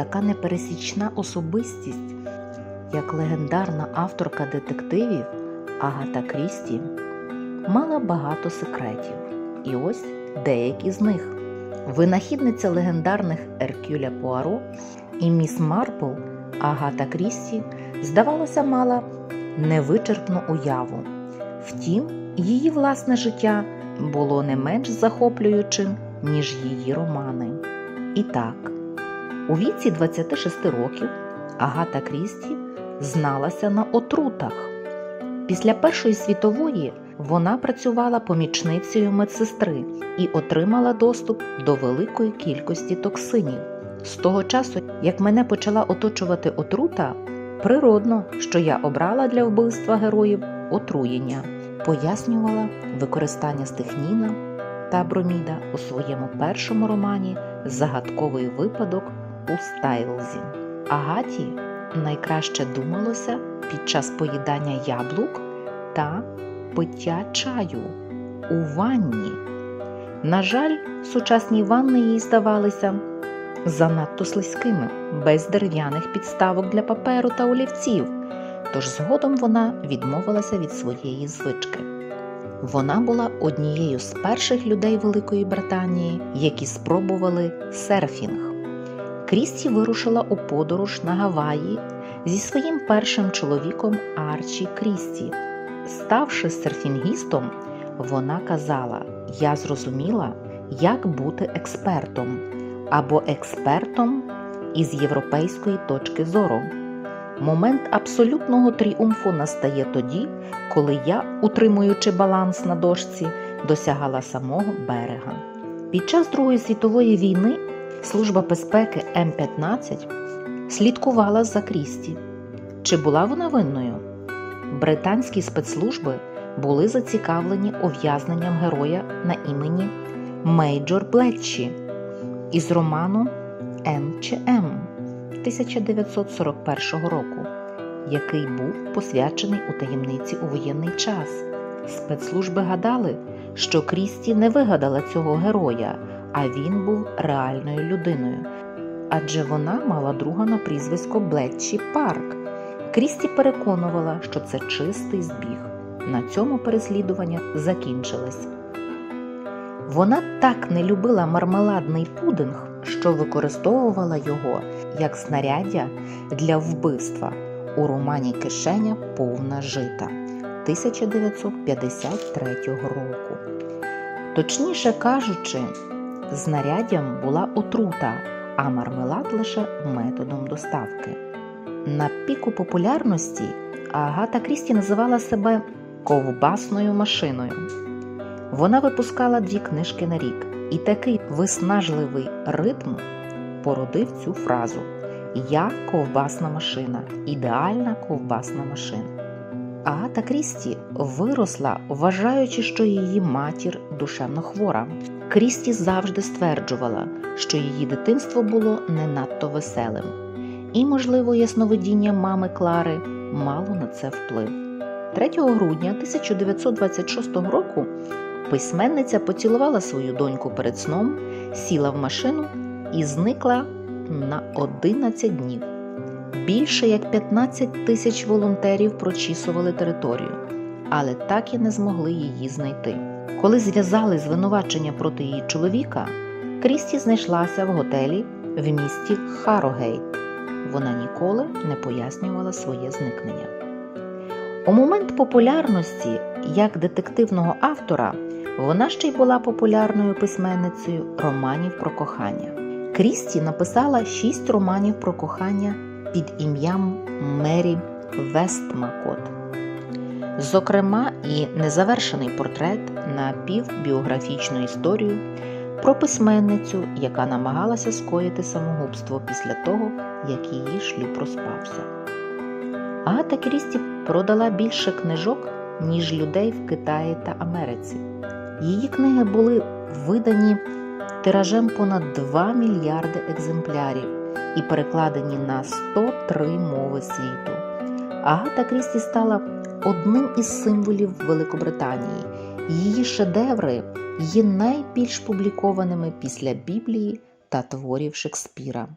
така непересічна особистість, як легендарна авторка детективів Агата Крісті, мала багато секретів. І ось деякі з них. Винахідниця легендарних Еркюля Пуаро і міс Марпл Агата Крісті, здавалося, мала невичерпну уяву. Втім, її власне життя було не менш захоплюючим, ніж її романи. І так, у віці 26 років Агата Крісті зналася на отрутах. Після Першої світової вона працювала помічницею медсестри і отримала доступ до великої кількості токсинів. З того часу, як мене почала оточувати отрута, природно, що я обрала для вбивства героїв отруєння, пояснювала використання стихніна та броміда у своєму першому романі Загадковий випадок у Стайлзі. Агаті найкраще думалося під час поїдання яблук та пиття чаю у ванні. На жаль, сучасні ванни їй здавалися занадто слизькими, без дерев'яних підставок для паперу та олівців, тож згодом вона відмовилася від своєї звички. Вона була однією з перших людей Великої Британії, які спробували серфінг. Крісті вирушила у подорож на Гаваї зі своїм першим чоловіком Арчі Крісті. Ставши серфінгістом, вона казала: Я зрозуміла, як бути експертом або експертом із європейської точки зору. Момент абсолютного тріумфу настає тоді, коли я, утримуючи баланс на дошці, досягала самого берега. Під час Другої світової війни Служба безпеки М15 слідкувала за Крісті. Чи була вона винною? Британські спецслужби були зацікавлені ув'язненням героя на імені Мейджор Блетчі із роману М чи М 1941 року, який був посвячений у таємниці у воєнний час. Спецслужби гадали, що Крісті не вигадала цього героя, а він був реальною людиною. Адже вона мала друга на прізвисько Блетчі Парк. Крісті переконувала, що це чистий збіг. На цьому переслідування закінчилось. Вона так не любила мармеладний пудинг, що використовувала його як знаряддя для вбивства у романі Кишеня повна жита 1953 року. Точніше кажучи, знаряддям була отрута, а мармелад лише методом доставки. На піку популярності Агата Крісті називала себе ковбасною машиною. Вона випускала дві книжки на рік, і такий виснажливий ритм породив цю фразу Я ковбасна машина, ідеальна ковбасна машина. Агата Крісті виросла, вважаючи, що її матір душевно хвора. Крісті завжди стверджувала, що її дитинство було не надто веселим, і, можливо, ясновидіння мами Клари мало на це вплив. 3 грудня 1926 року письменниця поцілувала свою доньку перед сном, сіла в машину і зникла на 11 днів. Більше як 15 тисяч волонтерів прочісували територію, але так і не змогли її знайти. Коли зв'язали звинувачення проти її чоловіка, Крісті знайшлася в готелі в місті Харогейт. Вона ніколи не пояснювала своє зникнення. У момент популярності як детективного автора вона ще й була популярною письменницею романів про кохання. Крісті написала шість романів про кохання під ім'ям Мері Вестмакот. Зокрема, і незавершений портрет на півбіографічну історію про письменницю, яка намагалася скоїти самогубство після того, як її шлюб розпався. Агата Крісті продала більше книжок, ніж людей в Китаї та Америці. Її книги були видані тиражем понад 2 мільярди екземплярів і перекладені на 103 мови світу. Агата Крісті стала одним із символів Великобританії. Її шедеври є найбільш публікованими після Біблії та творів Шекспіра.